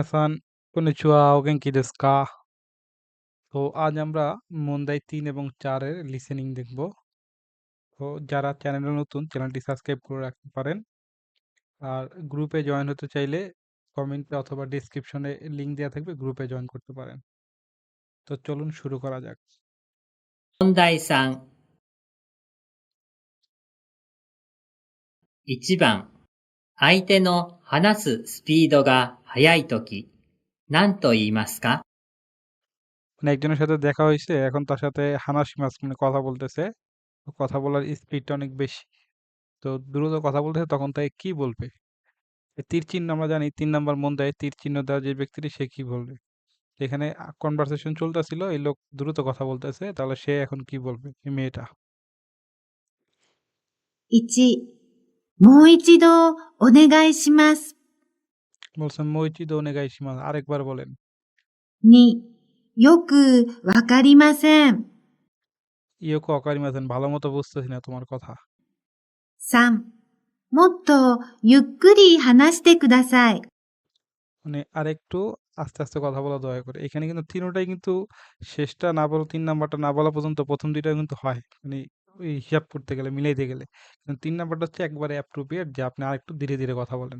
Hasan konnichiwa ওগেনকি দেসু কা? তো আজ আমরা মন্দাই তিন এবং চারের লিসেনিং দেখব তো যারা চ্যানেলে নতুন চ্যানেলটি সাবস্ক্রাইব করে রাখতে পারেন আর গ্রুপে জয়েন হতে চাইলে কমেন্টে অথবা ডিসক্রিপশনে লিংক দেওয়া থাকবে গ্রুপে জয়েন করতে পারেন তো চলুন শুরু করা যাক 問題3。1番、相手の話すスピードが 速いとき、何と言いますか মানে একজনের সাথে দেখা হয়েছে এখন তার সাথে হানাসি মাস মানে কথা বলতেছে তো কথা বলার স্পিডটা অনেক বেশি তো দ্রুত কথা বলতেছে তখন তাকে কি বলবে এই তীর চিহ্ন আমরা জানি তিন নাম্বার মন দেয় তীর চিহ্ন দেওয়া যে ব্যক্তিটি সে কি বলবে এখানে কনভারসেশন চলতেছিল এই লোক দ্রুত কথা বলতেছে তাহলে সে এখন কি বলবে এই মেয়েটা 1、もう一度お願いします。 বলছেন মইচি দৌনে গাইসিমা আরেকবার বলেন 2、よくわかりません。 ইয়োকো অকারিমাছেন ভালো মতো বুঝতেছি না তোমার কথা 3、もっとゆっくり話してください。 মানে আরেকটু আস্তে আস্তে কথা বলা দয়া করে এখানে কিন্তু তিনোটাই কিন্তু শেষটা না বলা তিন নাম্বারটা না বলা পর্যন্ত প্রথম দুইটা কিন্তু হয় মানে ওই হিসাব করতে গেলে মিলাইতে গেলে কিন্তু তিন নাম্বারটা হচ্ছে একবারে অ্যাপ্রোপ্রিয়েট যে আপনি আরেকটু ধীরে ধীরে কথা বলেন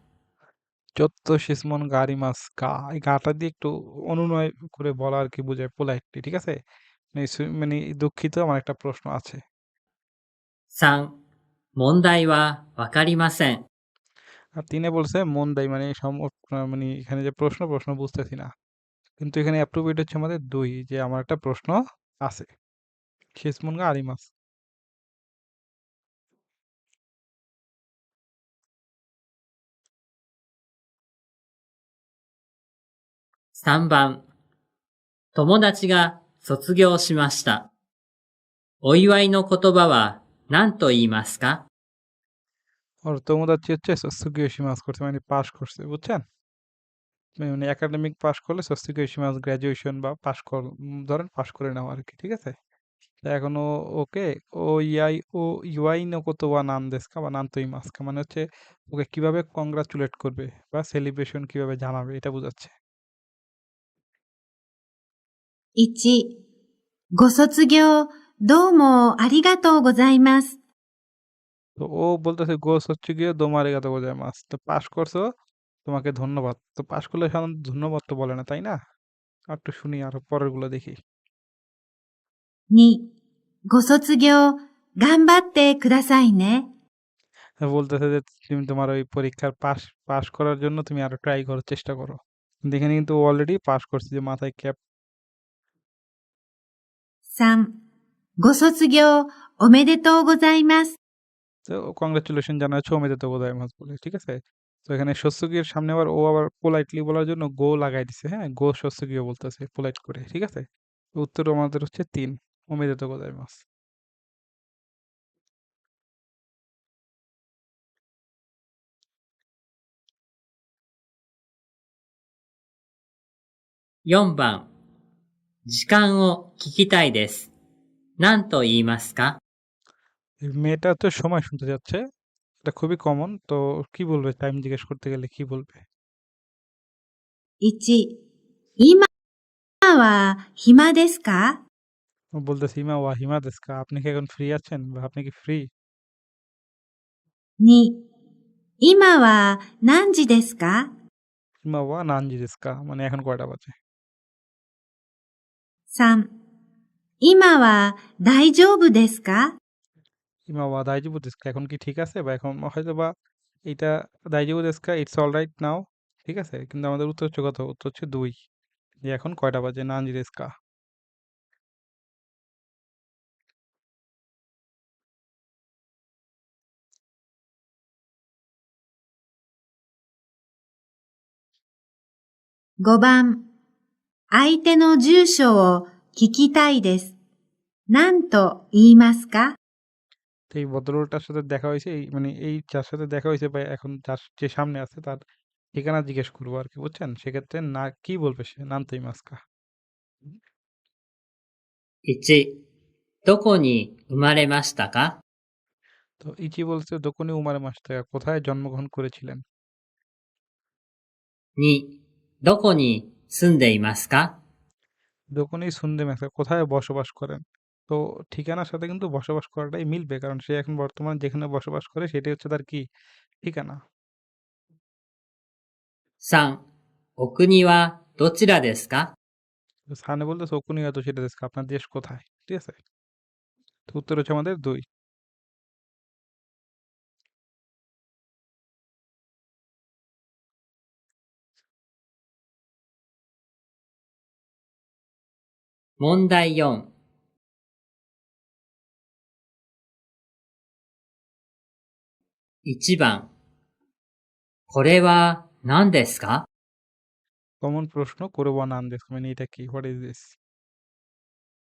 চত্ব শিসমন গারি মাস গা এই গাটা দিয়ে একটু অনুনয় করে বলা আর কি বোঝায় পোলাইটলি ঠিক আছে মানে সু- মানে দুঃখিত আমার একটা প্রশ্ন আছে 3、問題はわかりません。 আর তিনে বলছে মন দেয় মানে সম মানে এখানে যে প্রশ্ন প্রশ্ন বুঝতেছি না কিন্তু এখানে অ্যাপ্রোপ্রিয়েট হচ্ছে আমাদের দুই যে আমার একটা প্রশ্ন আছে শিসমন গা আরি 3番、友達が卒業しました。お祝いの言葉は何と言いますか ওর তোমোদাচ্ছি হচ্ছে সস্তুগীয় সীমাস করছে মানে পাস করছে বুঝছেন মানে একাডেমিক পাস করলে সস্তুগীয় সীমাস গ্র্যাজুয়েশন বা পাস কর উম, ধরেন পাস করে নাও আর কি ঠিক আছে তো এখন ও ওকে ও ইয়াই ও ইউআই নো কত বা নাম দেশকা বা নাম তো ইমাসকা মানে হচ্ছে ওকে কিভাবে কংগ্রাচুলেট করবে বা সেলিব্রেশন কিভাবে জানাবে এটা বোঝাচ্ছে 1、ご卒業、どうもありがとうございます。 তো ও বলতেছে গোস হচ্ছে গিয়ে দোমারে গাতে বোঝায় মাস তো পাস করছো তোমাকে ধন্যবাদ তো পাস করলে সাধারণত ধন্যবাদ তো বলে না তাই না আর একটু শুনি আর পরের গুলো দেখি 2、ご卒業、頑張ってくださいね。 তো বলতেছে যে তুমি তোমার ওই পরীক্ষার পাস পাস করার জন্য তুমি আরো ট্রাই করার চেষ্টা করো কিন্তু এখানে কিন্তু অলরেডি পাস করছে যে মাথায় ক্যাপ 3、ご卒業、おめでとうございます。 তো কংগ্রেচুলেশন জানাচ্ছে ওমেদে তো বোধহয় মাস বলে ঠিক আছে তো এখানে শস্যগীর সামনে আবার ও আবার পোলাইটলি বলার জন্য গো লাগাই দিছে হ্যাঁ গো শস্যগীয় বলতেছে পোলাইট করে ঠিক আছে তো উত্তর আমাদের হচ্ছে তিন ওমেদে তো বোধহয় মাস 4番、 時間を聞きたいです。何と言いますか এই মেয়েটা তো সময় শুনতে যাচ্ছে এটা খুবই কমন তো কি বলবে টাইম জিজ্ঞেস করতে গেলে কি বলবে 1、今は暇ですか ও বলতেছে হিমা ওয়া হিমা দেশকা আপনি কি এখন ফ্রি আছেন বা আপনি কি ফ্রি 2、今は何時ですか হিমা ওয়া নানজি দেশকা মানে এখন কয়টা বাজে 3. 今は大丈夫ですか？ইমাওয়া দাইজিবু দিস্কা এখন কি ঠিক আছে? বা এখন হয়তো বা এটা দাইজিবু দিস্কা ইটস অল রাইট নাও ঠিক আছে? কিন্তু আমাদের উত্তর হচ্ছে কত উত্তর হচ্ছে দুই যে এখন কয়টা বাজে? নানজি দিস্কা গোবাম 相手の住所を聞きたいです。何と言いますか তো এই ভদ্রলোকটার সাথে দেখা হয়েছে এই মানে এই যার সাথে দেখা হয়েছে বা এখন যার যে সামনে আছে তার ঠিকানা জিজ্ঞেস করবো আর কি বুঝছেন সেক্ষেত্রে না কি বলবে সে নাম তো মাস্কা 1、どこに生まれましたか তো ইচি বলছে দোকনি উমারে মাস্তা কোথায় জন্মগ্রহণ করেছিলেন 2、どこに 住んでいますか দোকনি সুন্দে মাস্কা কোথায় বসবাস করেন তো ঠিকানার সাথে কিন্তু বসবাস করাটাই মিলবে কারণ সে এখন বর্তমানে যেখানে বসবাস করে সেটাই হচ্ছে তার কি ঠিকানা 3、お国はどちらですか তো সানে বলতে সকুনি হয়তো সেটা দেশ আপনার দেশ কোথায় ঠিক আছে তো উত্তর হচ্ছে আমাদের দুই 問題4。1番。これは何ですか কমন প্রশ্ন করে বা নাম দেশ মানে এটা কি হোয়াট ইজ দিস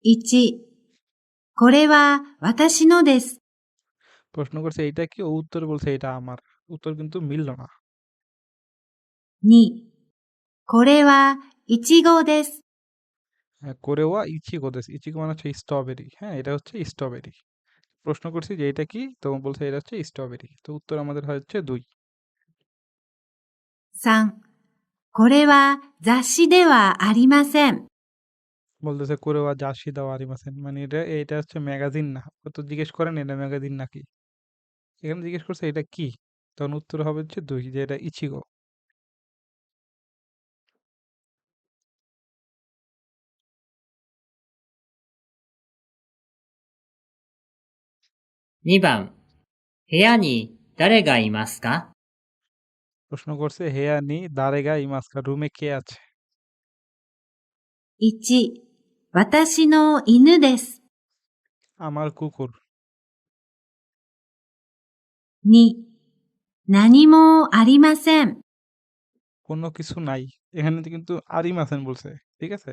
1、これは私のです。 প্রশ্ন করছে এইটা কি ও উত্তর বলছে এটা আমার উত্তর কিন্তু মিলল না 2、これはイチゴです。 হ্যাঁ, কোরেওয়া ইচিগো দেশ ইচিগো মানে হচ্ছে স্ট্রবেরি হ্যাঁ এটা হচ্ছে স্ট্রবেরি প্রশ্ন করছি যে এটা কি তো বলছে এটা হচ্ছে স্ট্রবেরি তো উত্তর আমাদের হচ্ছে দুই 3、これは雑誌ではありません。 বলতেছে কোরেওয়া জার্সি দাও আরিমাসেন মানে এটা এটা হচ্ছে ম্যাগাজিন না ও তো জিজ্ঞেস করেন এটা ম্যাগাজিন নাকি এখানে জিজ্ঞেস করছে এটা কি তখন উত্তর হবে হচ্ছে দুই যে এটা ইচিগো 2番。部屋に誰がいますか প্রশ্ন করছে হেয়া নি দারেগা ইমাসকা রুমে কে আছে 1、私の犬です。 আমার কুকুর 2、何もありません。 কোনো কিছু নাই এখানে তো কিন্তু আরিমাসেন বলছে ঠিক আছে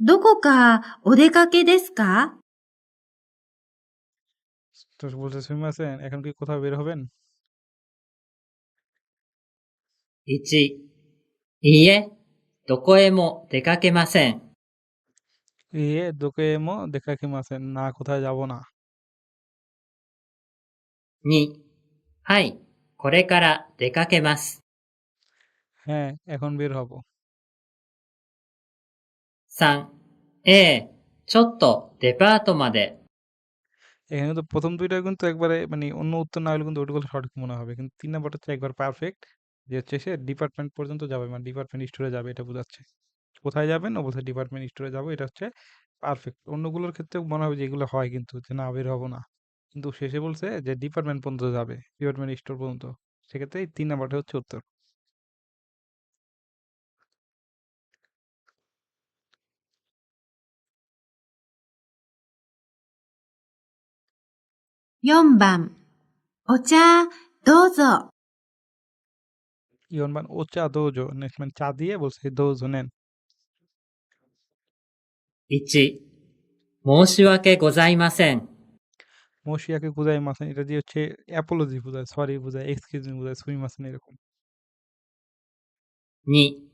どこかお出かけですか তো বলছে সুমিমাসেন এখন কি কোথাও বের হবেন 1、いいえ、どこへも出かけません。 ইয়ে দোকেমো দেখা কিমাসেন না কোথায় যাব না 2、はい、これから出かけます。 হ্যাঁ এখন বের হব 3、ええ、ちょっとデパートまで。 এখানে তো প্রথম দুইটা কিন্তু একবারে মানে অন্য উত্তর না হলে কিন্তু ওইগুলো সঠিক মনে হবে কিন্তু তিন নাম্বারটা হচ্ছে একবার পারফেক্ট যে হচ্ছে সে ডিপার্টমেন্ট পর্যন্ত যাবে মানে ডিপার্টমেন্ট স্টোরে যাবে এটা বোঝাচ্ছে কোথায় যাবেন ও বলছে ডিপার্টমেন্ট স্টোরে যাবো এটা হচ্ছে পারফেক্ট অন্যগুলোর ক্ষেত্রে মনে হবে যে এগুলো হয় কিন্তু যে না বের হবো না কিন্তু শেষে বলছে যে ডিপার্টমেন্ট পর্যন্ত যাবে ডিপার্টমেন্ট স্টোর পর্যন্ত সেক্ষেত্রে এই তিন নাম্বারটা হচ্ছে উত্তর 4番。お茶、どうぞ。 ইয়ন মান ও চা দোজো নেক্সট মানে চা দিয়ে বলছে দোজো নেন 1、申し訳ございません。 মশিয়াকে বুঝাই মাসেন এটা দিয়ে হচ্ছে অ্যাপোলজি বোঝায় সরি বোঝায় এক্সকিউজ মি বোঝায় সুই মাসেন এরকম 2、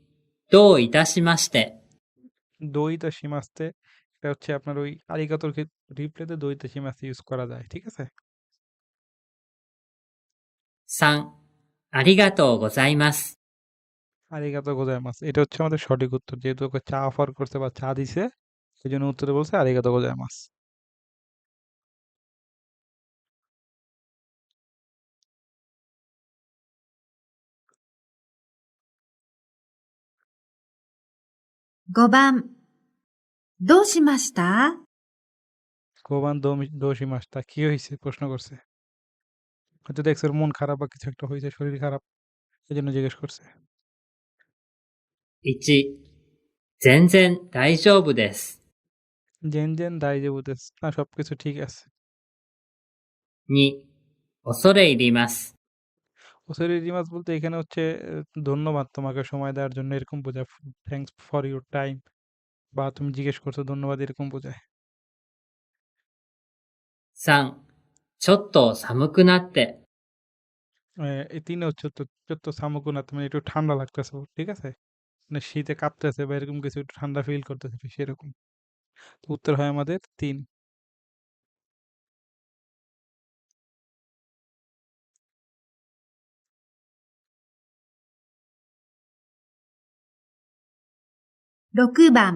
どういたしまして。 দইতা সীমাস্তে এটা হচ্ছে আপনার ওই আরিগাতোর রিপ্লেতে দইতা সীমাস্তে ইউজ করা যায় ঠিক আছে 3、ありがとうございます。 আরিগাতো গোজাইমাস এটা হচ্ছে আমাদের সঠিক উত্তর যেহেতু ওকে চা অফার করছে বা চা দিছে এই জন্য উত্তরে বলছে আরিগাতো গোজাইমাস 5番。 どうしました কোবান দোষী মাসটা কি হয়েছে প্রশ্ন করছে হয়তো দেখছে ওর মন খারাপ বা কিছু একটা হয়েছে শরীর খারাপ এই জন্য জিজ্ঞেস করছে 1、全然大丈夫です。 জেন জেন দায় যে বুঝতেছে না সবকিছু ঠিক আছে 2、恐れ入ります。 ওসরি রিমাস বলতে এখানে হচ্ছে আহ, ধন্যবাদ তোমাকে সময় দেওয়ার জন্য এরকম বোঝায় থ্যাঙ্কস ফর ইউর টাইম বা তুমি জিজ্ঞেস করছো ধন্যবাদ এরকম বোঝায় 3、ちょっと寒くなって。 আহ, এই তিনে হচ্ছে তো চোদ্দ সামকুনা তুমি একটু ঠান্ডা লাগতেছে ওর, ঠিক আছে মানে শীতে কাঁপতেছে বা এরকম কিছু একটু ঠান্ডা ফিল করতেছে সেরকম তো উত্তর হয় আমাদের তিন 6番。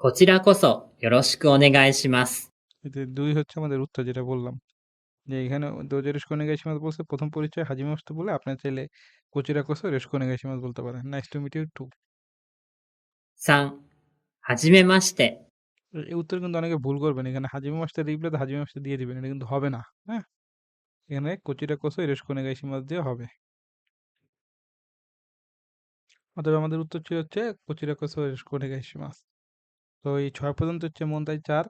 こちらこそよろしくお願いします。 এতে দুই হচ্ছে আমাদের উত্তর যেটা বললাম যে এখানে দোজেরিস কোনে গাইশি মাস বলছে প্রথম পরিচয় হাজিমে মাস্তে বলে আপনি চাইলে কোচিরা কোসো রেস কোনে গাইশি মাস বলতে পারেন nice to meet you too 3、はじめまして。 এই উত্তর কিন্তু অনেকে ভুল করবেন এখানে হাজিমে মাস্টার রিপ্লে তো হাজিমে মাস্টার দিয়ে দিবেন এটা কিন্তু হবে না হ্যাঁ এখানে কোচিরা কোসো এরেস কোনে গাইশি মাস দিয়ে হবে অতএব আমাদের উত্তর ছিল হচ্ছে কোচিরা কোসো এরেস কোনে গাইশি মাস তো এই ছয় পর্যন্ত হচ্ছে মন তাই চার।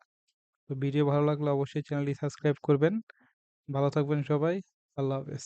তো ভিডিও ভালো লাগলে অবশ্যই চ্যানেলটি সাবস্ক্রাইব করবেন। ভালো থাকবেন সবাই। আল্লাহ হাফেজ।